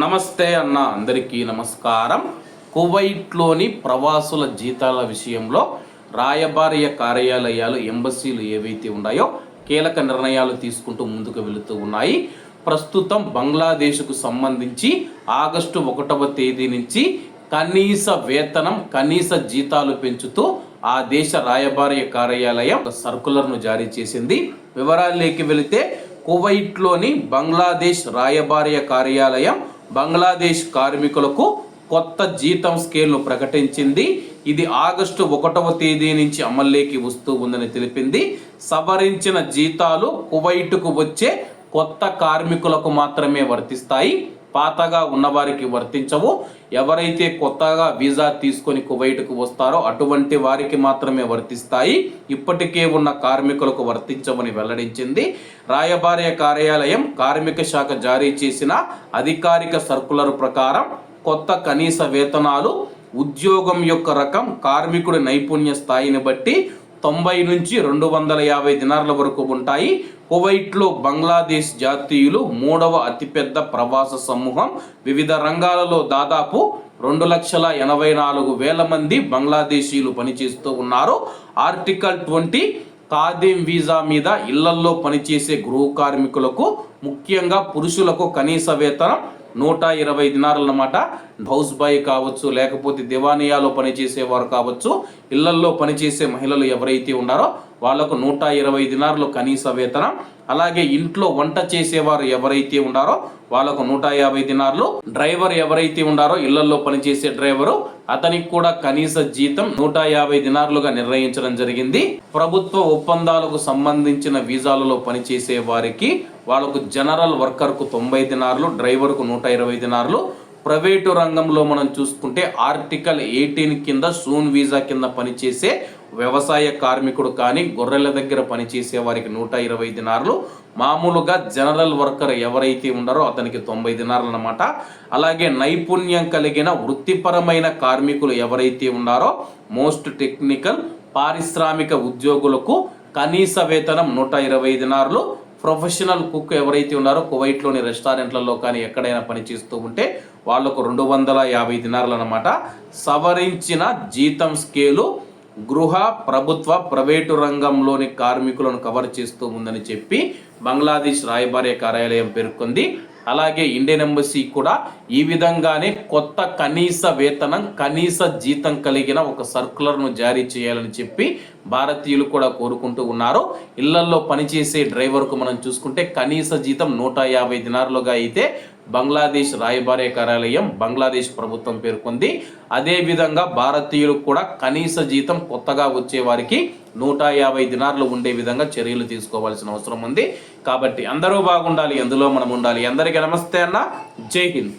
నమస్తే అన్న అందరికీ నమస్కారం. కువైట్లోని ప్రవాసుల జీతాల విషయంలో రాయబార్య కార్యాలయాలు ఎంబసీలు ఏవైతే ఉన్నాయో కీలక నిర్ణయాలు తీసుకుంటూ ముందుకు వెళుతూ ఉన్నాయి. ప్రస్తుతం బంగ్లాదేశ్కు సంబంధించి ఆగస్టు ఒకటవ తేదీ నుంచి కనీస వేతనం కనీస జీతాలు పెంచుతూ ఆ దేశ రాయబార్య కార్యాలయం సర్కులర్ను జారీ చేసింది. వివరాల్లోకి వెళితే కువైట్లోని బంగ్లాదేశ్ రాయబారియ కార్యాలయం బంగ్లాదేశ్ కార్మికులకు కొత్త జీతం స్కేల్ను ప్రకటించింది. ఇది ఆగస్టు ఒకటవ తేదీ నుంచి అమల్లోకి వస్తూ ఉందని తెలిపింది. సవరించిన జీతాలు కువైట్కు వచ్చే కొత్త కార్మికులకు మాత్రమే వర్తిస్తాయి. పాతగా ఉన్నవారికి వర్తించవు. ఎవరైతే కొత్తగా వీసా తీసుకొని కువైట్కు వస్తారో అటువంటి వారికి మాత్రమే వర్తిస్తాయి. ఇప్పటికే ఉన్న కార్మికులకు వర్తించవని వెల్లడించింది. రాయబార్య కార్యాలయం కార్మిక శాఖ జారీ చేసిన అధికారిక సర్కులర్ ప్రకారం కొత్త కనీస వేతనాలు ఉద్యోగం యొక్క రకం కార్మికుడి నైపుణ్య స్థాయిని బట్టి తొంభై నుంచి రెండు వందల యాభై దినార్ల వరకు ఉంటాయి. కువైట్లో బంగ్లాదేశ్ జాతీయులు మూడవ అతిపెద్ద ప్రవాస సమూహం. వివిధ రంగాలలో దాదాపు రెండు లక్షల ఎనభై నాలుగు వేల మంది బంగ్లాదేశీయులు పనిచేస్తూ ఉన్నారు. ఆర్టికల్ ట్వంటీ ఖాదీం వీసా మీద ఇళ్ళల్లో పనిచేసే గృహ కార్మికులకు ముఖ్యంగా పురుషులకు కనీస వేతనం నూట ఇరవై దినారన్నమాట హౌస్ బాయ్ కావచ్చు లేకపోతే దివానియాలో పనిచేసేవారు కావచ్చు ఇళ్ళల్లో పనిచేసే మహిళలు ఎవరైతే ఉన్నారో వాళ్ళకు నూట ఇరవై దినార్లు కనీస వేతనం. అలాగే ఇంట్లో వంట చేసేవారు ఎవరైతే ఉన్నారో వాళ్ళకు నూట యాభై దినార్లు. డ్రైవర్ ఎవరైతే ఉన్నారో ఇళ్ళలో పనిచేసే డ్రైవరు అతనికి కూడా కనీస జీతం నూట యాభై దినార్లుగా నిర్ణయించడం జరిగింది. ప్రభుత్వ ఒప్పందాలకు సంబంధించిన వీజాలలో పనిచేసే వారికి వాళ్ళకు జనరల్ వర్కర్కు తొంభై దినార్లు డ్రైవర్కు నూట ఇరవై దినార్లు ప్రైవేటు రంగంలో మనం చూసుకుంటే ఆర్టికల్ ఎయిటీన్ కింద సూన్ వీసా కింద పనిచేసే వ్యవసాయ కార్మికుడు కానీ గొర్రెల దగ్గర పనిచేసే వారికి నూట ఇరవై దినారులు. మామూలుగా జనరల్ వర్కర్ ఎవరైతే ఉన్నారో అతనికి తొంభై దినారులు అనమాట అలాగే నైపుణ్యం కలిగిన వృత్తిపరమైన కార్మికులు ఎవరైతే ఉన్నారో మోస్ట్ టెక్నికల్ పారిశ్రామిక ఉద్యోగులకు కనీస వేతనం నూట ఇరవై దినారులు. ప్రొఫెషనల్ కుక్ ఎవరైతే ఉన్నారో కువైట్లోని రెస్టారెంట్లలో కానీ ఎక్కడైనా పనిచేస్తూ ఉంటే వాళ్ళకు రెండు వందల యాభై దినార్లు అనమాట సవరించిన జీతం స్కేలు గృహ ప్రభుత్వ ప్రైవేటు రంగంలోని కార్మికులను కవర్ చేస్తూ ఉందని చెప్పి బంగ్లాదేశ్ రాయబారి కార్యాలయం పేర్కొంది. అలాగే ఇండియన్ ఎంబసీ కూడా ఈ విధంగానే కొత్త కనీస వేతనం కనీస జీతం కలిగిన ఒక సర్కులర్ను జారీ చేయాలని చెప్పి భారతీయులు కూడా కోరుకుంటూ ఉన్నారు. ఇళ్ళల్లో పనిచేసే డ్రైవర్కు మనం చూసుకుంటే కనీస జీతం నూట యాభై దినారులుగా అయితే బంగ్లాదేశ్ రాయబారే కార్యాలయం బంగ్లాదేశ్ ప్రభుత్వం పేర్కొంది. అదేవిధంగా భారతీయులకు కూడా కనీస జీతం కొత్తగా వచ్చే వారికి నూట యాభై దినార్లు ఉండే విధంగా చర్యలు తీసుకోవాల్సిన అవసరం ఉంది. కాబట్టి అందరూ బాగుండాలి ఎందులో మనం ఉండాలి. అందరికీ నమస్తే అన్న. జై హింద్.